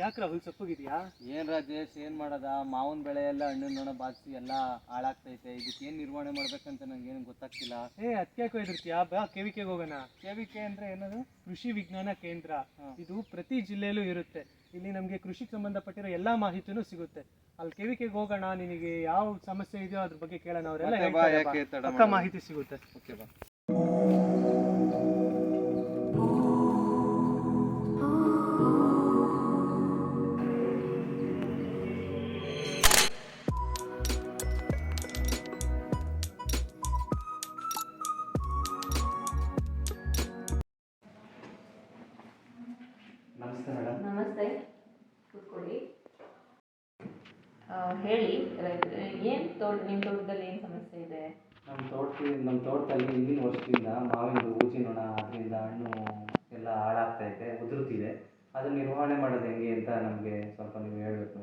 ಯಾಕ್ರ ಹುಲ್ ಸಪ್ಪಗಿದ್ಯಾ ಏನ್ ರಾಜೇಶ್ ಏನ್ ಮಾಡದ? ಮಾವನ್ ಬೆಳೆ ಎಲ್ಲ ಹಣ್ಣಿನ ನೊಣ ಬಾಧಿಸಿ ಎಲ್ಲ ಹಾಳಾಗ್ತೈತೆ. ಇದಕ್ಕೆ ಏನ್ ನಿರ್ವಹಣೆ ಮಾಡ್ಬೇಕಂತ ನಂಗೆ ಏನು ಗೊತ್ತಾಗ್ತಿಲ್ಲ. ಏ ಅದಕ್ಕೆ ಯಾಕೋ ಹೆದರ್ತೀಯಾ ಬಾ ಕೆವಿಕೆಗೆ ಹೋಗೋಣ. ಕೆವಿಕೆ ಅಂದ್ರೆ ಏನದು? ಕೃಷಿ ವಿಜ್ಞಾನ ಕೇಂದ್ರ. ಇದು ಪ್ರತಿ ಜಿಲ್ಲೆಯಲ್ಲೂ ಇರುತ್ತೆ. ಇಲ್ಲಿ ನಮಗೆ ಕೃಷಿಗೆ ಸಂಬಂಧಪಟ್ಟಿರೋ ಎಲ್ಲಾ ಮಾಹಿತಿನೂ ಸಿಗುತ್ತೆ. ಅಲ್ಲಿ ಕೆವಿಕೆಗೆ ಹೋಗೋಣ ನಿನಗೆ ಯಾವ ಸಮಸ್ಯೆ ಇದೆಯೋ ಅದ್ರ ಬಗ್ಗೆ ಕೇಳೋಣ ಅವರೆಲ್ಲ? ಮಾಹಿತಿ ಸಿಗುತ್ತೆ. ಓಕೆ ಬಾ. ಹೇಳಿ ಏನು ತೋಟ ನಿಮ್ಮ ತೋಟದಲ್ಲಿ ಏನು ಸಮಸ್ಯೆ ಇದೆ? ನಮ್ಮ ತೋಟದಲ್ಲಿ ನಮ್ಮ ತೋಟದಲ್ಲಿ ಹಿಂದಿನ ವರ್ಷದಿಂದ ಮಾವಿನ ಊಜಿ ನೊಣ ಅದರಿಂದ ಹಣ್ಣು ಎಲ್ಲ ಹಾಳಾಗ್ತೈತೆ ಉದುರುತ್ತಿದೆ ಅದನ್ನು ನಿರ್ವಹಣೆ ಮಾಡೋದು ಹೆಂಗೆ ಅಂತ ನಮಗೆ ಸ್ವಲ್ಪ ನೀವು ಹೇಳಬೇಕು.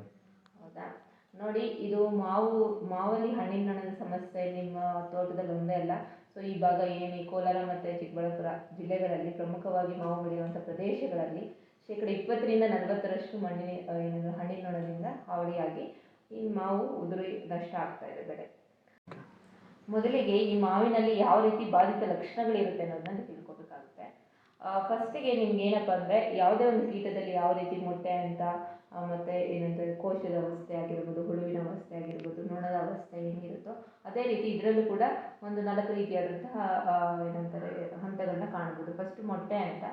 ಹೌದಾ? ನೋಡಿ ಇದು ಮಾವು ಮಾವಲ್ಲಿ ಹಣ್ಣಿನ ನೊಣದ ಸಮಸ್ಯೆ ನಿಮ್ಮ ತೋಟದಲ್ಲಿ ಒಂದೇ ಅಲ್ಲ. ಸೊ ಈ ಭಾಗ ಏನು ಕೋಲಾರ ಮತ್ತು ಚಿಕ್ಕಬಳ್ಳಾಪುರ ಜಿಲ್ಲೆಗಳಲ್ಲಿ ಪ್ರಮುಖವಾಗಿ ಮಾವು ಬೆಳೆಯುವಂಥ ಪ್ರದೇಶಗಳಲ್ಲಿ ಶೇಕಡ ಇಪ್ಪತ್ತರಿಂದ ನಲವತ್ತರಷ್ಟು ಮಣ್ಣಿನ ಹಣ್ಣಿನ ನೊಣದಿಂದ ಹಾವಳಿಯಾಗಿ ಈ ಮಾವು ಉದುರಿ ನಷ್ಟ ಆಗ್ತಾ ಇದೆ ಬೆಳೆ. ಮೊದಲಿಗೆ ಈ ಮಾವಿನಲ್ಲಿ ಯಾವ ರೀತಿ ಬಾಧಿತ ಲಕ್ಷಣಗಳಿರುತ್ತೆ ಅನ್ನೋದನ್ನ ತಿಳ್ಕೊಬೇಕಾಗುತ್ತೆ. ಫಸ್ಟಿಗೆ ನಿಮ್ಗೆ ಏನಪ್ಪ ಅಂದ್ರೆ ಯಾವುದೇ ಒಂದು ಕೀಟದಲ್ಲಿ ಯಾವ ರೀತಿ ಮೊಟ್ಟೆ ಅಂತ ಮತ್ತೆ ಏನಂತಾರೆ ಕೋಶದ ಅವಸ್ಥೆ ಆಗಿರ್ಬೋದು, ಹುಳುವಿನ ಅವಸ್ಥೆ ಆಗಿರ್ಬೋದು, ನೊಣದ ಅವಸ್ಥೆ ಹೆಂಗಿರುತ್ತೋ ಅದೇ ರೀತಿ ಇದರಲ್ಲೂ ಕೂಡ ಒಂದು ನಾಲ್ಕು ರೀತಿಯಾದಂತಹ ಏನಂತಾರೆ ಹಂತಗಳನ್ನ ಕಾಣ್ಬೋದು. ಫಸ್ಟ್ ಮೊಟ್ಟೆ ಅಂತ.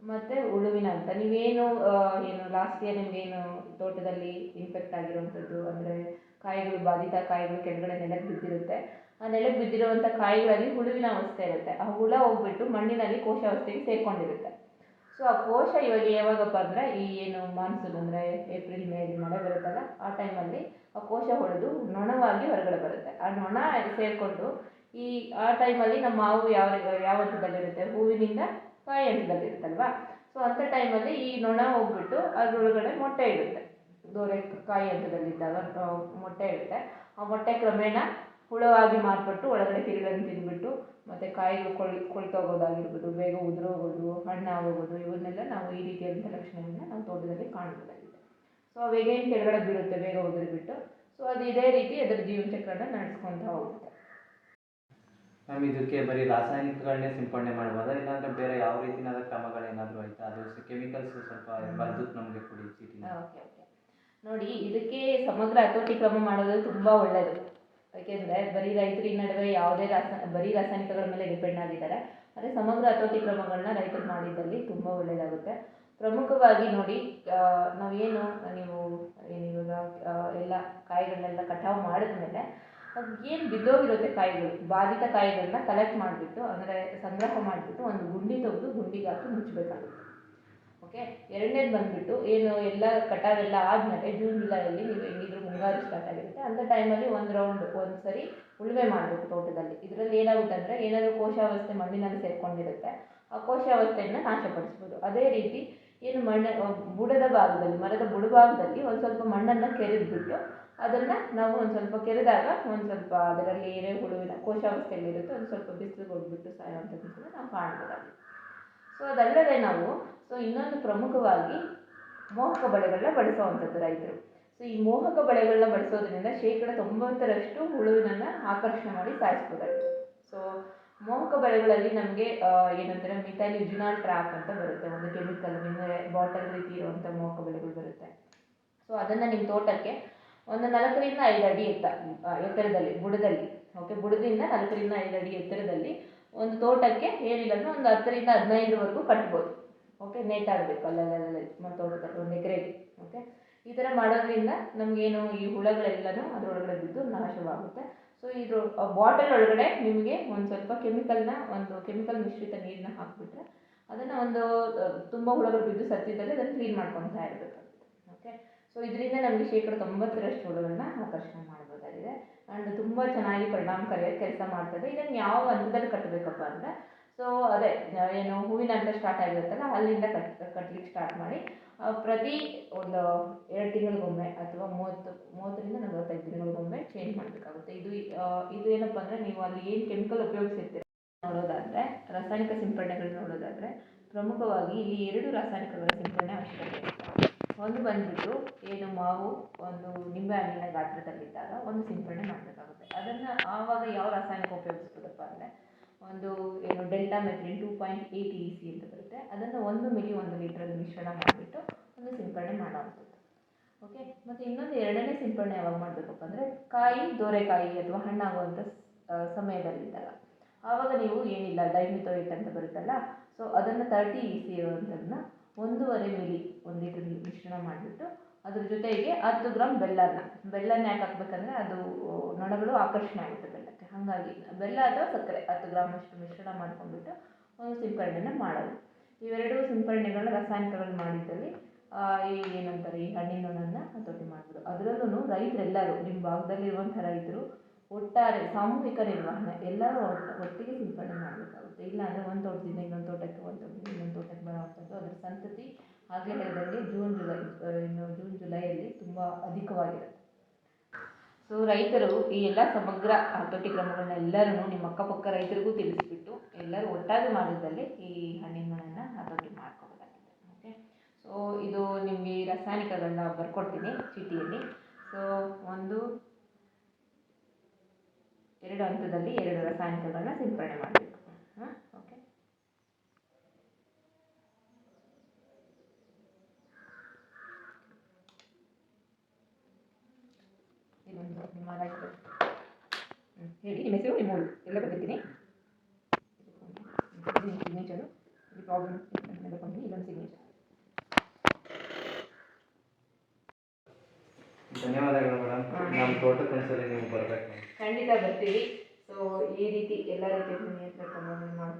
ಮತ್ತು ಹುಳುವಿನ ಅಂತ. ನೀವೇನು ಏನು ಲಾಸ್ಟ್ ಇಯರ್ ನಿಮಗೇನು ತೋಟದಲ್ಲಿ ಇನ್ಫೆಕ್ಟ್ ಆಗಿರುವಂಥದ್ದು ಅಂದರೆ ಕಾಯಿಗಳು, ಬಾಧಿತ ಕಾಯಿಗಳು ಕೆಳಗಡೆ ನೆಲಕ್ಕೆ ಬಿದ್ದಿರುತ್ತೆ. ಆ ನೆಲಕ್ಕೆ ಬಿದ್ದಿರುವಂಥ ಕಾಯಿಗಳಲ್ಲಿ ಹುಳುವಿನ ಅವಸ್ಥೆ ಇರುತ್ತೆ. ಆ ಹುಳ ಹೋಗ್ಬಿಟ್ಟು ಮಣ್ಣಿನಲ್ಲಿ ಕೋಶಾವಸ್ಥೆಗೆ ಸೇರ್ಕೊಂಡಿರುತ್ತೆ. ಸೊ ಆ ಕೋಶ ಇವಾಗ ಯಾವಾಗಪ್ಪ ಅಂದರೆ ಈ ಏನು ಮಾನ್ಸೂನ್ ಅಂದರೆ ಏಪ್ರಿಲ್ ಮೇ ಮಳೆ ಬರುತ್ತಲ್ಲ, ಆ ಟೈಮಲ್ಲಿ ಆ ಕೋಶ ಹೊಡೆದು ನೊಣವಾಗಿ ಹೊರಗಡೆ ಬರುತ್ತೆ. ಆ ನೊಣ ಸೇರಿಕೊಂಡು ಈ, ಆ ಟೈಮಲ್ಲಿ ನಮ್ಮ ಮಾವು ಯಾವ ಯಾವ ಹಂತದಲ್ಲಿರುತ್ತೆ? ಹೂವಿನಿಂದ ಕಾಯಿ ಹಂತದಲ್ಲಿರುತ್ತಲ್ವಾ ಸೊ ಅಂಥ ಟೈಮಲ್ಲಿ ಈ ನೊಣ ಹೋಗ್ಬಿಟ್ಟು ಅದರೊಳಗಡೆ ಮೊಟ್ಟೆ ಇಡುತ್ತೆ. ದೋರೆ ಕಾಯಿ ಹಂತದಲ್ಲಿದ್ದಾಗ ಮೊಟ್ಟೆ ಇಡುತ್ತೆ. ಆ ಮೊಟ್ಟೆ ಕ್ರಮೇಣ ಹುಳವಾಗಿ ಮಾರ್ಪಟ್ಟು ಒಳಗಡೆ ತಿರುಗನ್ನು ತಿಂದ್ಬಿಟ್ಟು, ಮತ್ತು ಕಾಯಿಗಳು ಕೊಳ್ ಕೊಳ್ತೋಗೋದಾಗಿರ್ಬೋದು ಬೇಗ ಉದುರೋಗೋದು ಹಣ್ಣಾಗೋಗೋದು ಇವನ್ನೆಲ್ಲ ನಾವು ಈ ರೀತಿಯಾದಂಥ ಲಕ್ಷಣಗಳನ್ನ ನಾವು ತೋಟದಲ್ಲಿ ಕಾಣ್ಬೋದಾಗಿದೆ ಸೊ ಅವೇಗೇನು ಕೆಳಗಡೆ ಬೀಳುತ್ತೆ, ಬೇಗ ಉದುರಿಬಿಟ್ಟು. ಸೊ ಅದು ಇದೇ ರೀತಿ ಅದರ ಜೀವನ ಚಕ್ರನ ನಡೆಸ್ಕೊತ ಹೋಗುತ್ತೆ. ಮ್ಯಾಮ್ ಇದಕ್ಕೆ ಬರೀ ರಾಸಾಯನಿಕಗಳನ್ನೇ ಸಿಂಪಡಣೆ ಮಾಡ್ಬೋದಾ? ಇಲ್ಲಾಂದ್ರೆ ಬೇರೆ ಯಾವ ರೀತಿಯಾದ ಕ್ರಮಗಳೇನಾದರೂ ಆಯ್ತಾ? ಅದು ಕೆಮಿಕಲ್ಸ್ ಸ್ವಲ್ಪ ಬರೆದು ನಮಗೆ ಕೊಡಿ ಚೀಟಿನ. ಓಕೆ ಓಕೆ ನೋಡಿ ಇದಕ್ಕೆ ಸಮಗ್ರ ಹತೋಟಿ ಕ್ರಮ ಮಾಡೋದು ತುಂಬ ಒಳ್ಳೆಯದು ಯಾಕೆಂದರೆ ಬರೀ ರೈತರು ಈ ನಡುವೆ ಯಾವುದೇ ರಾಸ ಬರೀ ರಾಸಾಯನಿಕಗಳ ಮೇಲೆ ಡಿಪೆಂಡ್ ಆಗಿದ್ದಾರೆ. ಆದರೆ ಸಮಗ್ರ ಹತೋಟಿ ಕ್ರಮಗಳನ್ನ ರೈತರು ಮಾಡಿದ್ದಲ್ಲಿ ತುಂಬ ಒಳ್ಳೆಯದಾಗುತ್ತೆ ಪ್ರಮುಖವಾಗಿ ನೋಡಿ ನಾವೇನು ನೀವು ಏನು ಇವಾಗ ಎಲ್ಲ ಕಾಯಿಗಳನ್ನೆಲ್ಲ ಕಟಾವು ಮಾಡಿದ್ಮೇಲೆ ಏನು ಬಿದ್ದೋಗಿರುತ್ತೆ ಕಾಯಿಗಳು, ಬಾಧಿತ ಕಾಯಿಗಳನ್ನ ಕಲೆಕ್ಟ್ ಮಾಡಿಬಿಟ್ಟು ಅಂದರೆ ಸಂಗ್ರಹ ಮಾಡಿಬಿಟ್ಟು ಒಂದು ಗುಂಡಿ ತೆಗೆದು ಗುಂಡಿಗೆ ಹಾಕಿ ಮುಚ್ಚಬೇಕಾಗುತ್ತೆ ಓಕೆ ಎರಡನೇದು ಬಂದುಬಿಟ್ಟು ಏನು ಎಲ್ಲ ಕಟಾವೆಲ್ಲ ಆದಮೇಲೆ ಜೂನ್ ಜುಲೈಯಲ್ಲಿ ನೀವು ಹೆಂಗಿದ್ರು ಮುಂಗಾರು ಸ್ಟಾರ್ಟ್ ಆಗಿರುತ್ತೆ. ಅಂಥ ಟೈಮಲ್ಲಿ ಒಂದು ರೌಂಡ್ ಒಂದು ಸರಿ ಉಳುಮೆ ಮಾಡಬೇಕು ತೋಟದಲ್ಲಿ. ಇದರಲ್ಲಿ ಏನಾಗುತ್ತೆ ಅಂದರೆ ಏನಾದರೂ ಕೋಶಾವಸ್ಥೆ ಮಣ್ಣಿನಲ್ಲಿ ಸೇರ್ಕೊಂಡಿರುತ್ತೆ. ಆ ಕೋಶಾವಸ್ಥೆಯನ್ನು ನಾಶಪಡಿಸ್ಬೋದು. ಅದೇ ರೀತಿ ಏನು ಮಣ್ಣು, ಬುಡದ ಭಾಗದಲ್ಲಿ, ಮರದ ಬುಡಭಾಗದಲ್ಲಿ ಒಂದು ಸ್ವಲ್ಪ ಮಣ್ಣನ್ನು ಕೆರೆದ್ಬಿಟ್ಟು ಅದನ್ನು ನಾವು ಒಂದು ಸ್ವಲ್ಪ ಕೆರೆದಾಗ ಒಂದು ಸ್ವಲ್ಪ ಅದರಲ್ಲಿ ಏನೇ ಹುಳುವಿನ ಕೋಶಾವಸ್ಥೆಯಲ್ಲಿರುತ್ತೆ ಒಂದು ಸ್ವಲ್ಪ ಬಿಸಿಲು ಕೊಟ್ಬಿಟ್ಟು ಸಾಯುವಂಥದ್ದನ್ನು ನಾವು ಕಾಣ್ಬೋದಾಗಿದೆ. ಸೊ ಅದಲ್ಲದೆ ನಾವು ಸೊ ಇನ್ನೊಂದು ಪ್ರಮುಖವಾಗಿ ಮೋಹಕ ಬಳೆಗಳನ್ನ ಬಳಸುವಂಥದ್ದು ರೈತರು. ಸೊ ಈ ಮೋಹಕ ಬಳೆಗಳನ್ನ ಬಳಸೋದ್ರಿಂದ ಶೇಕಡ ತೊಂಬತ್ತರಷ್ಟು ಹುಳುವಿನನ್ನು ಆಕರ್ಷಣೆ ಮಾಡಿ ಸಾಯಿಸ್ಬೋದಾಗಿದೆ. ಸೊ ಮೋಹಕ ಬಳೆಗಳಲ್ಲಿ ನಮಗೆ ಏನಂತಾರೆ ಮಿಥೈಲ್ ಯುಜಿನಾಲ್ ಟ್ರಾಪ್ ಅಂತ ಬರುತ್ತೆ, ಒಂದು ಕೆಮಿಕಲ್ ಬಾಟಲ್ ರೀತಿ ಇರುವಂಥ ಮೋಹಕ ಬಳೆಗಳು ಬರುತ್ತೆ. ಸೊ ಅದನ್ನು ನಿಮ್ಮ ತೋಟಕ್ಕೆ ಒಂದು ನಾಲ್ಕರಿಂದ ಐದು ಅಡಿ ಎತ್ತ ಎತ್ತರದಲ್ಲಿ, ಬುಡದಲ್ಲಿ. ಓಕೆ ಬುಡದಿಂದ ನಾಲ್ಕರಿಂದ ಐದು ಅಡಿ ಎತ್ತರದಲ್ಲಿ ಒಂದು ತೋಟಕ್ಕೆ ಏನಿಲ್ಲ ಒಂದು ಹತ್ತರಿಂದ ಹದಿನೈದರವರೆಗೂ ಕಟ್ಬೋದು. ಓಕೆ ನೇತಾಡಬೇಕು ಅಲ್ಲೆಲ್ಲ ಮತ್ತು ತೋಟದಲ್ಲಿ ಒಂದು ಎಕರೆಗೆ. ಓಕೆ ಈ ಥರ ಮಾಡೋದ್ರಿಂದ ನಮಗೇನು ಈ ಹುಳಗಳೆಲ್ಲನೂ ಅದರೊಳಗಡೆ ಬಿದ್ದು ನಾಶವಾಗುತ್ತೆ. ಸೊ ಇದು ಬಾಟಲ್ ಒಳಗಡೆ ನಿಮಗೆ ಒಂದು ಸ್ವಲ್ಪ ಕೆಮಿಕಲ್ನ, ಒಂದು ಕೆಮಿಕಲ್ ಮಿಶ್ರಿತ ನೀರನ್ನ ಹಾಕಿಬಿಟ್ರೆ ಅದನ್ನು ಒಂದು ತುಂಬ ಹುಳಗಳು ಬಿದ್ದು ಸತ್ತಿದ್ದಲ್ಲಿ ಅದನ್ನು ಕ್ಲೀನ್ ಮಾಡ್ಕೊತಾ ಇರಬೇಕಾಗುತ್ತೆ. ಓಕೆ ಸೊ ಇದರಿಂದ ನಮಗೆ ಶೇಕಡ ತೊಂಬತ್ತರಷ್ಟು ಹುಳುಗಳನ್ನ ಆಕರ್ಷಣೆ ಮಾಡ್ಬೋದಾಗಿದೆ. ಆ್ಯಂಡ್ ತುಂಬ ಚೆನ್ನಾಗಿ ಪರಿಣಾಮಕಾರಿಯಾಗಿ ಕೆಲಸ ಮಾಡ್ತದೆ. ಇದನ್ನು ಯಾವ ಹಂತದಲ್ಲಿ ಕಟ್ಟಬೇಕಪ್ಪ ಅಂದರೆ ಸೊ ಅದೇ, ಏನು ಹೂವಿನ ಹಂತ ಸ್ಟಾರ್ಟ್ ಆಗಿರುತ್ತಲ್ಲ, ಅಲ್ಲಿಂದ ಕಟ್, ಕಟ್ಲಿಕ್ಕೆ ಸ್ಟಾರ್ಟ್ ಮಾಡಿ ಪ್ರತಿ ಒಂದು ಎರಡು ತಿಂಗಳಿಗೊಮ್ಮೆ ಅಥವಾ ಮೂವತ್ತು, ಮೂವತ್ತರಿಂದ ನಲವತ್ತೈದು ತಿಂಗಳಿಗೊಮ್ಮೆ ಚೇಂಜ್ ಮಾಡಬೇಕಾಗುತ್ತೆ. ಇದು ಇದು ಏನಪ್ಪ ಅಂದರೆ, ನೀವು ಅಲ್ಲಿ ಏನು ಕೆಮಿಕಲ್ ಉಪಯೋಗಿಸಿರ್ತೀರ ನೋಡೋದಾದರೆ, ರಾಸಾಯನಿಕ ಸಿಂಪಡಣೆಗಳನ್ನ ನೋಡೋದಾದರೆ, ಪ್ರಮುಖವಾಗಿ ಇಲ್ಲಿ ಎರಡು ರಾಸಾಯನಿಕಗಳ ಸಿಂಪಡಣೆ ಅವಶ್ಯಕತೆ ಒಂದು ಬಂದ್ಬಿಟ್ಟು ಏನು ಮಾವು, ಒಂದು ನಿಂಬೆ ಹಣ್ಣಿನ ಗಾತ್ರದಲ್ಲಿದ್ದಾಗ ಒಂದು ಸಿಂಪಡಣೆ ಮಾಡಬೇಕಾಗುತ್ತೆ. ಅದನ್ನು ಆವಾಗ ಯಾವ ರಾಸಾಯನಿಕ ಉಪಯೋಗಿಸ್ಬೋದಪ್ಪ ಅಂದರೆ ಒಂದು ಏನು deltamethrin two point eight E C ಅಂತ ಬರುತ್ತೆ. ಅದನ್ನು ಒಂದು ಮಿಲಿ ಒಂದು ಲೀಟ್ರಲ್ಲಿ ಮಿಶ್ರಣ ಮಾಡಿಬಿಟ್ಟು ಒಂದು ಸಿಂಪಡಣೆ ಮಾಡೋವಂಥದ್ದು. ಓಕೆ ಮತ್ತು ಇನ್ನೊಂದು ಎರಡನೇ ಸಿಂಪಡಣೆ ಯಾವಾಗ ಮಾಡಬೇಕಪ್ಪ ಅಂದರೆ ಕಾಯಿ, ದೋರೆಕಾಯಿ ಅಥವಾ ಹಣ್ಣಾಗುವಂಥ ಸಮಯದಲ್ಲಿದ್ದಾಗ ಆವಾಗ ನೀವು ಏನಿಲ್ಲ ಡೈಮಿಥೋಯಿಟ್ ಅಂತ ಬರುತ್ತಲ್ಲ ಸೊ ಅದನ್ನು ತರ್ಟಿ ಇ ಸಿ ಇರುವಂಥದ್ದನ್ನ ಒಂದೂವರೆ ಮಿಲಿ ಒಂದು ಲೀಟರ್ ಮಿಶ್ರಣ ಮಾಡಿಬಿಟ್ಟು ಅದ್ರ ಜೊತೆಗೆ ಹತ್ತು ಗ್ರಾಮ್ ಬೆಲ್ಲನ. ಬೆಲ್ಲನ ಯಾಕೆ ಹಾಕ್ಬೇಕಂದ್ರೆ ಅದು ನೊಣಗಳು ಆಕರ್ಷಣೆ ಆಗುತ್ತೆ ಬೆಲ್ಲಕ್ಕೆ. ಹಾಗಾಗಿ ಬೆಲ್ಲ ಅಥವಾ ಸಕ್ಕರೆ ಹತ್ತು ಗ್ರಾಮ್ ಅಷ್ಟು ಮಿಶ್ರಣ ಮಾಡ್ಕೊಂಡ್ಬಿಟ್ಟು ಒಂದು ಸಿಂಪರಣೆನ ಮಾಡೋದು. ಇವೆರಡು ಸಿಂಪರಣೆಗಳನ್ನ ರಾಸಾಯನಿಕಗಳನ್ನ ಮಾಡಿದ್ದಲ್ಲಿ ಈ ಏನಂತಾರೆ, ಈ ಹಣ್ಣಿನ ನೊಣನ ಹತೋಟಿ ಮಾಡ್ಬೋದು. ಅದರಲ್ಲೂ ರೈತರೆಲ್ಲರೂ ನಿಮ್ಮ ಭಾಗದಲ್ಲಿರುವಂಥ ರೈತರು ಒಟ್ಟಾರೆ ಸಾಮೂಹಿಕ ನಿರ್ವಹಣೆ, ಎಲ್ಲರೂ ಒಟ್ಟು ಒಟ್ಟಿಗೆ ಸಿಂಪಡಣೆ ಮಾಡಬೇಕಾಗುತ್ತೆ. ಇಲ್ಲಾಂದರೆ ಒಂದು ತೋಟದಿಂದ ಇನ್ನೊಂದು ತೋಟಕ್ಕೆ, ಒಂದು ತೋಟದಿಂದ ಇನ್ನೊಂದು ತೋಟಕ್ಕೆ ಬರೋವಂಥದ್ದು ಅದರ ಸಂತತಿ ಹಾಗೆ ಹೇಳಿದಂಗೆ ಜೂನ್ ಜುಲೈ ಇನ್ನು ಜೂನ್ ಜುಲೈಯಲ್ಲಿ ತುಂಬ ಅಧಿಕವಾಗಿರುತ್ತೆ. ಸೊ ರೈತರು ಈ ಎಲ್ಲ ಸಮಗ್ರ ಹತೋಟಿ ಕ್ರಮಗಳನ್ನ ಎಲ್ಲರೂ ನಿಮ್ಮ ಅಕ್ಕಪಕ್ಕ ರೈತರಿಗೂ ತಿಳಿಸಿಬಿಟ್ಟು ಎಲ್ಲರೂ ಒಟ್ಟಾಗಿ ಮಾಡಿದ್ದಲ್ಲಿ ಈ ಹಣ್ಣಿನ ಮಣ್ಣನ್ನು ಹತೋಟಿ ಮಾಡ್ಕೋಬೋದಾಗಿದೆ ಓಕೆ ಸೊ ಇದು ನಿಮಗೆ ರಾಸಾಯನಿಕಗಳನ್ನ ಬರ್ಕೊಡ್ತೀನಿ ಚೀಟಿಯಲ್ಲಿ. ಸೊ ಒಂದು ಎರಡು ಹಂತದಲ್ಲಿ ಎರಡು ರಾಸಾಯನಿಕಗಳನ್ನ ಸಿಂಪಡಣೆ ಮಾಡಬೇಕು. ಹಾಂ ಓಕೆ ಇದೊಂದು ನಿಮ್ಮ ಹೇಳಿ. ನಿಮ್ಮ ಹೆಸರು ನಿಮ್ಮ ಊರು ಎಲ್ಲ ನಿಮ್ಮ ಸಿಗ್ನೇಚರು ಇದು ಪ್ರಾಬ್ಲಮ್ ಇದೊಂದು ಸಿಗ್ನೇಚರ್ ಧನ್ಯವಾದಗಳು ಮೇಡಮ್. ನಮ್ಮ ತೋಟಕ್ಕೆ ಒಂದ್ಸಲಿ ನೀವು ಬರಬೇಕು. ಖಂಡಿತ ಬರ್ತೀವಿ. ಸೊ ಈ ರೀತಿ ಎಲ್ಲ ರೀತಿಯ ನಿಯಂತ್ರಕವನ್ನು ಮಾಡ್ತೀವಿ